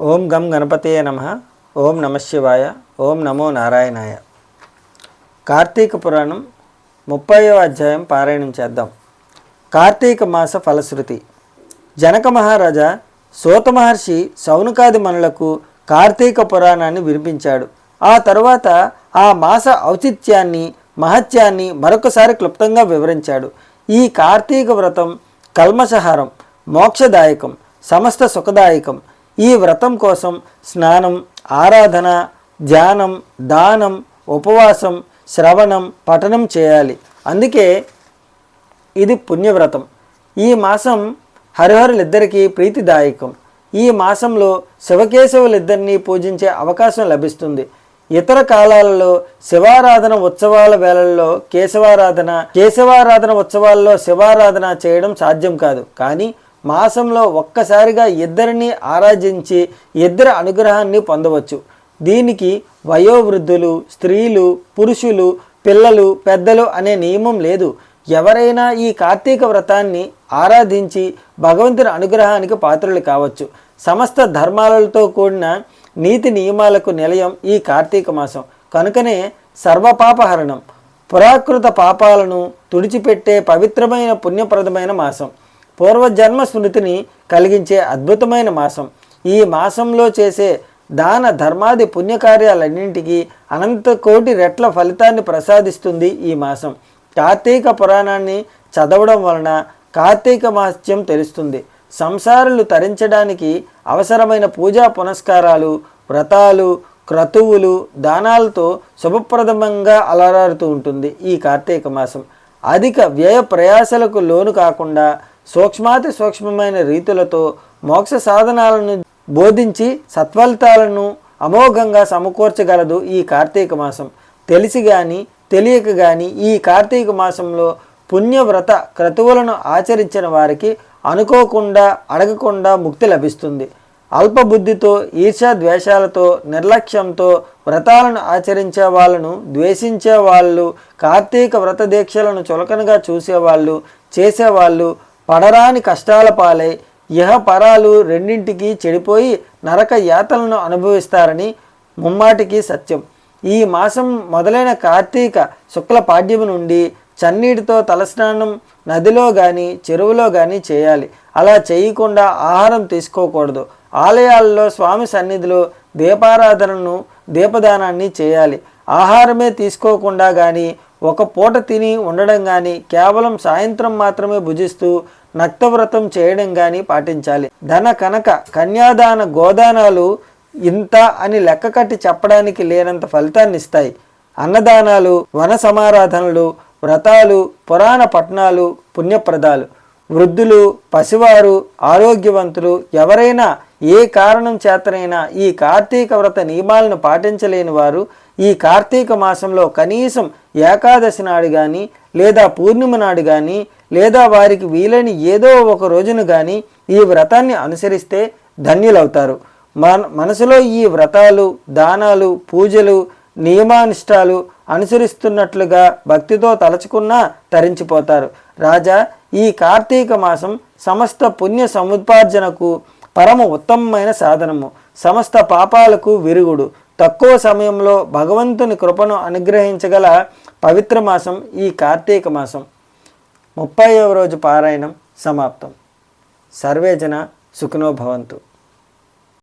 ఓం గం గణపతయ నమ. ఓం నమశివాయ ఓం నమో నారాయణాయ. కార్తీక పురాణం ముప్పైవ అధ్యాయం పారాయణం చేద్దాం. కార్తీక మాస ఫలశ్రుతి. జనక మహారాజా సోత మహర్షి సౌనకాది మనులకు కార్తీక పురాణాన్ని వినిపించాడు. ఆ తరువాత ఆ మాస ఔచిత్యాన్ని మహత్యాన్ని మరొకసారి క్లుప్తంగా వివరించాడు. ఈ కార్తీక వ్రతం కల్మషహారం మోక్షదాయకం సమస్త సుఖదాయకం ఈ వ్రతం కోసం స్నానం ఆరాధన ధ్యానం దానం ఉపవాసం శ్రవణం పఠనం చేయాలి. అందుకే ఇది పుణ్యవ్రతం. ఈ మాసం హరిహరులిద్దరికీ ప్రీతిదాయకం. ఈ మాసంలో శివకేశవులిద్దరినీ పూజించే అవకాశం లభిస్తుంది. ఇతర కాలాలలో శివారాధన ఉత్సవాల వేళల్లో కేశవారాధన కేశవారాధన ఉత్సవాల్లో శివారాధన చేయడం సాధ్యం కాదు. కానీ మాసంలో ఒక్కసారిగా ఇద్దరిని ఆరాధించి ఇద్దరి అనుగ్రహాన్ని పొందవచ్చు. దీనికి వయోవృద్ధులు స్త్రీలు పురుషులు పిల్లలు పెద్దలు అనే నియమం లేదు. ఎవరైనా ఈ కార్తీక వ్రతాన్ని ఆరాధించి భగవంతుని అనుగ్రహానికి పాత్రలు కావచ్చు. సమస్త ధర్మాలతో కూడిన నీతి నియమాలకు నిలయం ఈ కార్తీక మాసం. కనుకనే సర్వపాపహరణం పురాకృత పాపాలను తుడిచిపెట్టే పవిత్రమైన పుణ్యప్రదమైన మాసం. పూర్వజన్మ స్మృతిని కలిగించే అద్భుతమైన మాసం. ఈ మాసంలో చేసే దాన ధర్మాది పుణ్యకార్యాలన్నింటికీ అనంత కోటి రెట్ల ఫలితాన్ని ప్రసాదిస్తుంది ఈ మాసం. కార్తీక పురాణాన్ని చదవడం వలన కార్తీక మాస్యం తెలుస్తుంది. సంసారులు తరించడానికి అవసరమైన పూజా పునస్కారాలు వ్రతాలు క్రతువులు దానాలతో శుభప్రదమంగా అలరారుతూ ఉంటుంది ఈ కార్తీక మాసం. అధిక వ్యయ ప్రయాసలకు లోను కాకుండా సూక్ష్మాతి సూక్ష్మమైన రీతులతో మోక్ష సాధనాలను బోధించి సత్ఫలితాలను అమోఘంగా సమకూర్చగలదు ఈ కార్తీక మాసం. తెలిసి కానీ తెలియక కానీ ఈ కార్తీక మాసంలో పుణ్యవ్రత క్రతువులను ఆచరించిన వారికి అనుకోకుండా అడగకుండా ముక్తి లభిస్తుంది. అల్పబుద్ధితో ఈర్షా ద్వేషాలతో నిర్లక్ష్యంతో వ్రతాలను ఆచరించే వాళ్ళను ద్వేషించే వాళ్ళు కార్తీక వ్రత దీక్షలను చులకనగా చూసేవాళ్ళు చేసేవాళ్ళు పడరాని కష్టాల పాలై ఇహ పరాలు రెండింటికి చెడిపోయి నరక యాతలను అనుభవిస్తారని ముమ్మాటికి సత్యం. ఈ మాసం మొదలైన కార్తీక శుక్ల పాడ్యము నుండి చన్నీటితో తలస్నానం నదిలో కానీ చెరువులో కానీ చేయాలి. అలా చేయకుండా ఆహారం తీసుకోకూడదు. ఆలయాల్లో స్వామి సన్నిధిలో దీపారాధనను దీపదానాన్ని చేయాలి. ఆహారమే తీసుకోకుండా కానీ ఒక పూట తిని ఉండడం కానీ కేవలం సాయంత్రం మాత్రమే భుజిస్తూ నక్తవ్రతం చేయడం కానీ పాటించాలి. ధన కనక కన్యాదాన గోదానాలు ఇంత అని లెక్క కట్టి చెప్పడానికి లేనంత ఫలితాన్ని ఇస్తాయి అన్నదానాలు వన సమారాధనలు వ్రతాలు పురాణ పట్టణాలు పుణ్యప్రదాలు. వృద్ధులు పసివారు ఆరోగ్యవంతులు ఎవరైనా ఏ కారణం చేతనైనా ఈ కార్తీక వ్రత నియమాలను పాటించలేని వారు ఈ కార్తీక మాసంలో కనీసం ఏకాదశి నాడు కానీ లేదా పూర్ణిమ నాడు కానీ లేదా వారికి వీలైన ఏదో ఒక రోజును కానీ ఈ వ్రతాన్ని అనుసరిస్తే ధన్యులవుతారు. మన మనసులో ఈ వ్రతాలు దానాలు పూజలు నియమానిష్టాలు అనుసరిస్తున్నట్లుగా భక్తితో తలచుకున్నా తరించిపోతారు. రాజా ఈ కార్తీక మాసం సమస్త పుణ్య సముపార్జనకు పరమ ఉత్తమమైన సాధనము. సమస్త పాపాలకు విరుగుడు. తక్కువ సమయంలో భగవంతుని కృపను అనుగ్రహించగల పవిత్ర మాసం ఈ కార్తీక మాసం. ముప్పైవ రోజు పారాయణం సమాప్తం. సర్వేజన సుఖనోభవంతు